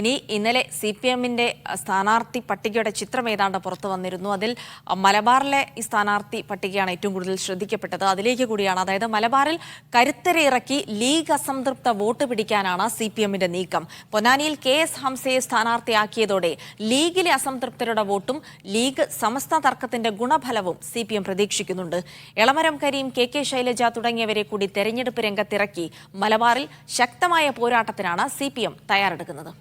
ഇനി ഇന്നലെ C P എമ്മിന്റെ സ്ഥാനാർത്ഥി പട്ടികയുടെ ചിത്രം ഏതാണ്ട് പുറത്തു വന്നിരുന്നു. അതിൽ മലബാറിലെ ഈ സ്ഥാനാർത്ഥി പട്ടികയാണ് ഏറ്റവും കൂടുതൽ ശ്രദ്ധിക്കപ്പെട്ടത്. അതിലേക്ക് കൂടിയാണ്. അതായത് മലബാറിൽ കരുത്തരെ ഇറക്കി ലീഗ് അസംതൃപ്ത വോട്ട് പിടിക്കാനാണ് സി പി എമ്മിന്റെ നീക്കം. പൊന്നാനിയിൽ കെ എസ് ഹംസയെ സ്ഥാനാർത്ഥിയാക്കിയതോടെ ലീഗിലെ അസംതൃപ്തരുടെ വോട്ടും ലീഗ് സമസ്ത തർക്കത്തിന്റെ ഗുണഫലവും സി പി എം പ്രതീക്ഷിക്കുന്നുണ്ട്. എളമരം കരീം കെ കെ ശൈലജ തുടങ്ങിയവരെ കൂടി തെരഞ്ഞെടുപ്പ് രംഗത്തിറക്കി മലബാറിൽ ശക്തമായ പോരാട്ടത്തിനാണ് സി പി എം തയ്യാറെടുക്കുന്നത്.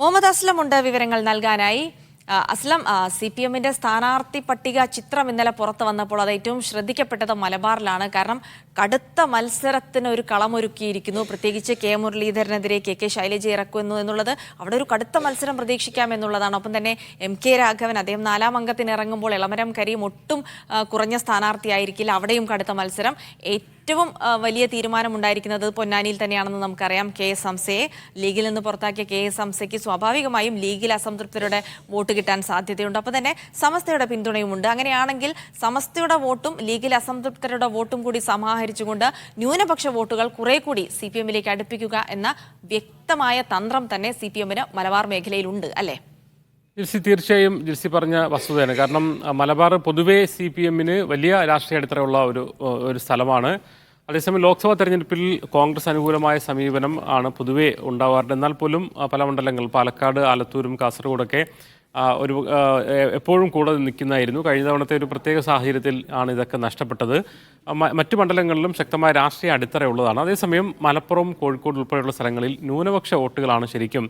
മുഹമ്മദ് അസ്ലം ഉണ്ട് വിവരങ്ങൾ നൽകാനായി. അസ്ലം സി പി എമ്മിന്റെ സ്ഥാനാർത്ഥി പട്ടിക ചിത്രം ഇന്നലെ പുറത്തു വന്നപ്പോൾ അത് ഏറ്റവും ശ്രദ്ധിക്കപ്പെട്ടത് മലബാറിലാണ്. കാരണം കടുത്ത മത്സരത്തിന് ഒരു കളമൊരുക്കിയിരിക്കുന്നു. പ്രത്യേകിച്ച് കെ മുരളീധരനെതിരെ കെ കെ ശൈലജ ഇറക്കുന്നു എന്നുള്ളത് അവിടെ ഒരു കടുത്ത മത്സരം പ്രതീക്ഷിക്കാം എന്നുള്ളതാണ്. ഒപ്പം തന്നെ എം കെ രാഘവൻ അദ്ദേഹം നാലാം അംഗത്തിന് ഇറങ്ങുമ്പോൾ ഇളമരം കരീം ഒട്ടും കുറഞ്ഞ സ്ഥാനാർത്ഥിയായിരിക്കില്ല. അവിടെയും കടുത്ത മത്സരം. ഏറ്റവും വലിയ തീരുമാനമുണ്ടായിരിക്കുന്നത് പൊന്നാനിയിൽ തന്നെയാണെന്ന് നമുക്കറിയാം. കെ എസ് ഹംസയെ ലീഗിൽ നിന്ന് പുറത്താക്കിയ കെ എസ് ഹംസയ്ക്ക് സ്വാഭാവികമായും ലീഗിൽ അസംതൃപ്തരുടെ വോട്ട് കിട്ടാൻ സാധ്യതയുണ്ട്. അപ്പോൾ തന്നെ സമസ്തയുടെ പിന്തുണയുമുണ്ട്. അങ്ങനെയാണെങ്കിൽ സമസ്തയുടെ വോട്ടും ലീഗിൽ അസംതൃപ്തരുടെ വോട്ടും കൂടി സമാഹരിച്ചുകൊണ്ട് ന്യൂനപക്ഷ വോട്ടുകൾ കുറെ കൂടി സി പി എമ്മിലേക്ക് അടുപ്പിക്കുക എന്ന വ്യക്തമായ തന്ത്രം തന്നെ സി പി എമ്മിന് മലബാർ മേഖലയിലുണ്ട് അല്ലേ? ജിൽസി തീർച്ചയായും ജിൽസി പറഞ്ഞ വസ്തുതയാണ്. കാരണം മലബാർ പൊതുവേ സി പി എമ്മിന് വലിയ രാഷ്ട്രീയ അടിത്തറയുള്ള ഒരു ഒരു സ്ഥലമാണ്. അതേസമയം ലോക്സഭാ തെരഞ്ഞെടുപ്പിൽ കോൺഗ്രസ് അനുകൂലമായ സമീപനം ആണ് പൊതുവേ ഉണ്ടാവാറുണ്ട്. എന്നാൽ പോലും പല മണ്ഡലങ്ങൾ പാലക്കാട് ആലത്തൂരും കാസർഗോഡൊക്കെ ഒരു എപ്പോഴും കൂടെ നിൽക്കുന്നതായിരുന്നു. കഴിഞ്ഞ തവണത്തെ ഒരു പ്രത്യേക സാഹചര്യത്തിൽ ആണ് ഇതൊക്കെ നഷ്ടപ്പെട്ടത്. മറ്റു മണ്ഡലങ്ങളിലും ശക്തമായ രാഷ്ട്രീയ അടിത്തറയുള്ളതാണ്. അതേസമയം മലപ്പുറം കോഴിക്കോട് ഉൾപ്പെടെയുള്ള സ്ഥലങ്ങളിൽ ന്യൂനപക്ഷ വോട്ടുകളാണ് ശരിക്കും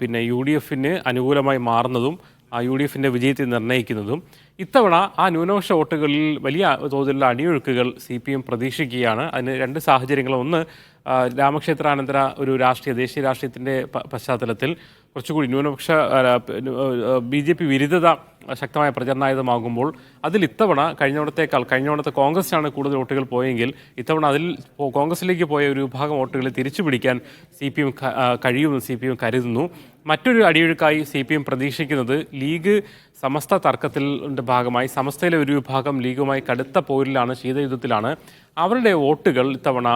പിന്നെ യു ഡി എഫിന് അനുകൂലമായി മാറുന്നതും യു ഡി എഫിന്റെ വിജയത്തെ നിർണയിക്കുന്നതും. ഇത്തവണ ആ ന്യൂനപക്ഷ വോട്ടുകളിൽ വലിയ തോതിലുള്ള അടിയൊഴുക്കുകൾ സി പി എം പ്രതീക്ഷിക്കുകയാണ്. അതിന് രണ്ട് സാഹചര്യങ്ങൾ. ഒന്ന് രാമക്ഷേത്രാനന്തര ഒരു രാഷ്ട്രീയ ദേശീയ രാഷ്ട്രീയത്തിന്റെ പശ്ചാത്തലത്തിൽ കുറച്ചുകൂടി ന്യൂനപക്ഷ ബി ജെ പി വിരുദ്ധത ശക്തമായ പ്രചരണായുധമാകുമ്പോൾ അതിൽ ഇത്തവണ കഴിഞ്ഞവണത്തേക്കാൾ കഴിഞ്ഞവണത്തെ കോൺഗ്രസിനാണ് കൂടുതൽ വോട്ടുകൾ പോയെങ്കിൽ ഇത്തവണ അതിൽ കോൺഗ്രസിലേക്ക് പോയ ഒരു വിഭാഗം വോട്ടുകളെ തിരിച്ചു പിടിക്കാൻ സി പി എം കഴിയുമെന്ന് സി പി എം കരുതുന്നു. മറ്റൊരു അടിയൊഴുക്കായി സി പി എം പ്രതീക്ഷിക്കുന്നത് ലീഗ് സമസ്ത തർക്കത്തിന്റെ ഭാഗമായി സമസ്തയിലെ ഒരു വിഭാഗം ലീഗുമായി കടുത്ത പോരിലാണ് ശീതയുദ്ധത്തിലാണ്. അവരുടെ വോട്ടുകൾ ഇത്തവണ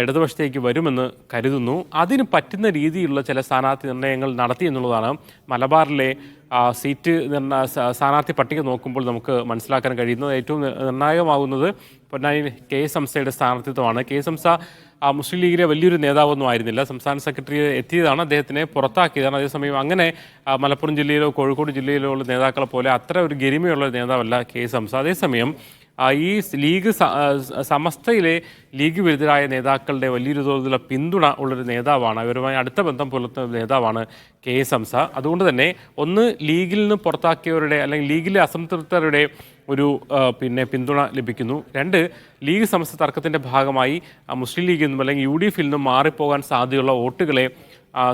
ഇടതുപക്ഷത്തേക്ക് വരുമെന്ന് കരുതുന്നു. അതിന് പറ്റുന്ന രീതിയിലുള്ള ചില സ്ഥാനാർത്ഥി നിർണയങ്ങൾ നടത്തി എന്നുള്ളതാണ് മലബാറിലെ സീറ്റ് സ്ഥാനാർത്ഥി പട്ടിക നോക്കുമ്പോൾ നമുക്ക് മനസ്സിലാക്കാൻ കഴിയുന്നത് ഏറ്റവും നിർ- നിർണായകമാകുന്നത് പൊന്നാനി കെ എസ് ഹംസയുടെ സ്ഥാനാർത്ഥിത്വമാണ്. കെ എസ് ആ, മുസ്ലിം ലീഗിലെ വലിയൊരു നേതാവൊന്നും ആയിരുന്നില്ല. സംസ്ഥാന സെക്രട്ടറി എത്തിയതാണ് അദ്ദേഹത്തിനെ പുറത്താക്കിയതാണ്. അതേസമയം അങ്ങനെ മലപ്പുറം ജില്ലയിലോ കോഴിക്കോട് ജില്ലയിലോ ഉള്ള നേതാക്കളെ പോലെ അത്ര ഒരു ഗരിമയുള്ള നേതാവല്ല കെ എസ് ഹംസ അതേസമയം ഈ ലീഗ് സമസ്തയിലെ ലീഗ് വിരുദ്ധരായ നേതാക്കളുടെ വലിയൊരു തോതിലുള്ള പിന്തുണ ഉള്ളൊരു നേതാവാണ്. അവരുമായി അടുത്ത ബന്ധം പുലർത്തുന്ന നേതാവാണ് കെ എസ് ഹംസ അതുകൊണ്ട് തന്നെ ഒന്ന് ലീഗിൽ നിന്ന് പുറത്താക്കിയവരുടെ അല്ലെങ്കിൽ ലീഗിലെ അസംതൃപ്തരുടെ ഒരു പിന്നെ പിന്തുണ ലഭിക്കുന്നു. രണ്ട് ലീഗ് സമസ്ത തർക്കത്തിന്റെ ഭാഗമായി മുസ്ലിം ലീഗിൽ നിന്നും അല്ലെങ്കിൽ യു ഡി എഫിൽ നിന്നും മാറിപ്പോകാൻ സാധ്യതയുള്ള വോട്ടുകളെ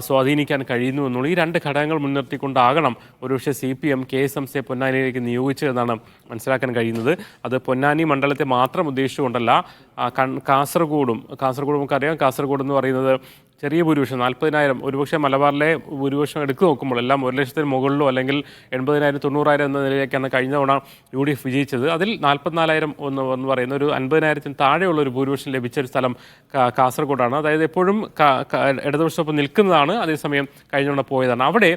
സ്വാധീനിക്കാൻ കഴിയുന്നു എന്നുള്ള. ഈ രണ്ട് ഘടകങ്ങൾ മുൻനിർത്തിക്കൊണ്ടാകണം ഒരുപക്ഷെ C P M K S M സിയെ പൊന്നാനിയിലേക്ക് നിയോഗിച്ചതെന്നാണ് മനസ്സിലാക്കാൻ കഴിയുന്നത്. അത് പൊന്നാനി മണ്ഡലത്തെ മാത്രം ഉദ്ദേശിച്ചുകൊണ്ടല്ല കാസർഗോഡും കാസർഗോഡ് നമുക്കറിയാം. കാസർഗോഡ് എന്ന് പറയുന്നത് ചെറിയ ഭൂരിപക്ഷം നാൽപ്പതിനായിരം ഒരുപക്ഷെ മലബാറിലെ ഭൂരിപക്ഷം എടുത്തു നോക്കുമ്പോൾ എല്ലാം ഒരു ലക്ഷത്തിന് മുകളിലോ അല്ലെങ്കിൽ എൺപതിനായിരം തൊണ്ണൂറായിരം എന്ന നിലയിലേക്കാണ് കഴിഞ്ഞ തവണ യു ഡി എഫ് വിജയിച്ചത്. അതിൽ നാൽപ്പത്തിനാലായിരം എന്ന് എന്ന് പറയുന്ന ഒരു അൻപതിനായിരത്തിന് താഴെയുള്ള ഒരു ഭൂരിപക്ഷം ലഭിച്ച ഒരു സ്ഥലം കാസർഗോഡാണ്. അതായത് എപ്പോഴും ഇടതുപക്ഷമൊപ്പം നിൽക്കുന്നതാണ് അതേസമയം കഴിഞ്ഞ തവണ പോയതാണ്. അവിടെ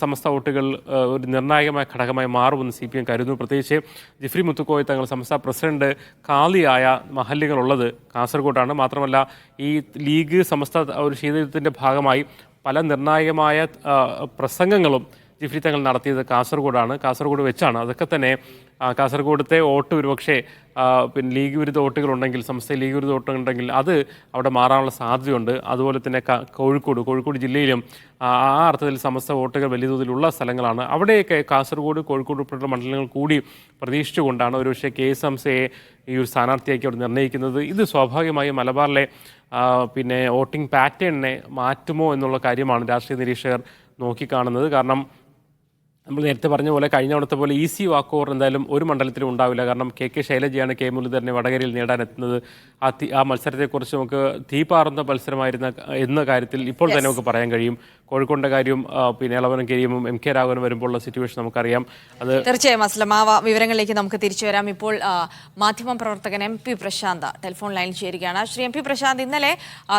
സമസ്ത വോട്ടുകൾ ഒരു നിർണായകമായ ഘടകമായി മാറുമെന്ന് സി പി എം കരുതുന്നു. പ്രത്യേകിച്ച് ജിഫ്രി മുത്തുക്കോയ തങ്ങൾ സംസ്ഥാന പ്രസിഡന്റ് കാലിയായ മഹല്ലുകളുള്ളത് കാസർഗോഡാണ് മാത്രമല്ല ഈ ലീഗ് സമസ്ത ഒരു ശീതയുദ്ധത്തിന്റെ ഭാഗമായി പല നിർണായകമായ പ്രസംഗങ്ങളും ജിഫ്രി തങ്ങൾ നടത്തിയത് കാസർഗോഡാണ്. കാസർഗോഡ് വെച്ചാണ്. അതൊക്കെ തന്നെ കാസർഗോഡത്തെ വോട്ട് ഒരുപക്ഷേ പിന്നെ ലീഗ് വിരുദ്ധ വോട്ടുകൾ ഉണ്ടെങ്കിൽ സംസ്ഥ ലീഗ് വിരുദ്ധ വോട്ടുകൾ ഉണ്ടെങ്കിൽ അത് അവിടെ മാറാനുള്ള സാധ്യതയുണ്ട്. അതുപോലെ തന്നെ കോഴിക്കോട് കോഴിക്കോട് ജില്ലയിലും ആ അർത്ഥത്തിൽ സമസ്ത വോട്ടുകൾ വലിയ തോതിലുള്ള സ്ഥലങ്ങളാണ്. അവിടെയൊക്കെ കാസർഗോഡ് കോഴിക്കോട് ഉൾപ്പെടെയുള്ള മണ്ഡലങ്ങൾ കൂടി പ്രതീക്ഷിച്ചുകൊണ്ടാണ് ഒരുപക്ഷെ കെ എസ് എം സിയെ ഈ ഒരു സ്ഥാനാർത്ഥിയാക്കി അവിടെ നിർണയിക്കുന്നത്. ഇത് സ്വാഭാവികമായും മലബാറിലെ പിന്നെ വോട്ടിംഗ് പാറ്റേണിനെ മാറ്റുമോ എന്നുള്ള കാര്യമാണ് രാഷ്ട്രീയ നിരീക്ഷകർ നോക്കിക്കാണുന്നത്. കാരണം നമ്മൾ നേരത്തെ പറഞ്ഞ പോലെ കഴിഞ്ഞ തവണത്തെ പോലെ ഈസി വാക്ക് ഓവർ എന്തായാലും ഒരു മണ്ഡലത്തിലും ഉണ്ടാവില്ല. കാരണം കെ കെ ശൈലജയാണ് കെ മുരളീധരനെ വടകരയിൽ നേടാനെത്തുന്നത് ആ തി ആ മത്സരത്തെക്കുറിച്ച് നമുക്ക് തീപാറുന്ന മത്സരമായിരുന്ന എന്ന കാര്യത്തിൽ ഇപ്പോൾ തന്നെ നമുക്ക് പറയാൻ കഴിയും. കോഴിക്കോടിന്റെ കാര്യം പിന്നെ ഇളവനും കരീമും എം കെ രാഘവനും വരുമ്പോഴുള്ള സിറ്റുവേഷൻ നമുക്കറിയാം. അത് തീർച്ചയായും അസ്ലം ആ വിവരങ്ങളിലേക്ക് നമുക്ക് തിരിച്ചു വരാം. ഇപ്പോൾ മാധ്യമ പ്രവർത്തകൻ എം പി പ്രശാന്ത് ടെലിഫോൺ ലൈനിൽ ചേരുകയാണ്. ശ്രീ എം പി പ്രശാന്ത് ഇന്നലെ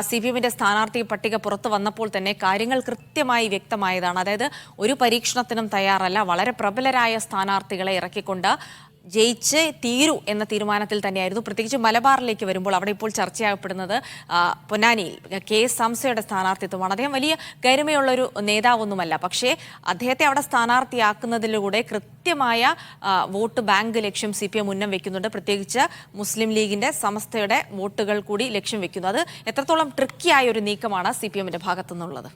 സി പി എമ്മിന്റെ സ്ഥാനാർത്ഥി പട്ടിക പുറത്തു വന്നപ്പോൾ തന്നെ കാര്യങ്ങൾ കൃത്യമായി വ്യക്തമായതാണ്. അതായത് ഒരു പരീക്ഷണത്തിനും തയ്യാറല്ല വളരെ പ്രബലരായ സ്ഥാനാർത്ഥികളെ ഇറക്കിക്കൊണ്ട് ജയിച്ച് തീരൂ എന്ന തീരുമാനത്തിൽ തന്നെയായിരുന്നു. പ്രത്യേകിച്ച് മലബാറിലേക്ക് വരുമ്പോൾ അവിടെ ഇപ്പോൾ ചർച്ചയാകപ്പെടുന്നത് പൊന്നാനിയിൽ കെ എസ് സംസയുടെ സ്ഥാനാർത്ഥിത്വമാണ് അദ്ദേഹം വലിയ ഗരിമയുള്ള ഒരു നേതാവൊന്നുമല്ല. പക്ഷേ അദ്ദേഹത്തെ അവിടെ സ്ഥാനാർത്ഥിയാക്കുന്നതിലൂടെ കൃത്യമായ വോട്ട് ബാങ്ക് ലക്ഷ്യം സി പി എം ഉന്നം വെക്കുന്നുണ്ട്. പ്രത്യേകിച്ച് മുസ്ലിം ലീഗിന്റെ സമസ്തയുടെ വോട്ടുകൾ കൂടി ലക്ഷ്യം വെക്കുന്നു. അത് എത്രത്തോളം ട്രിക്കിയായ ഒരു നീക്കമാണ് സി പി എമ്മിന്റെ ഭാഗത്തുനിന്നുള്ളത്?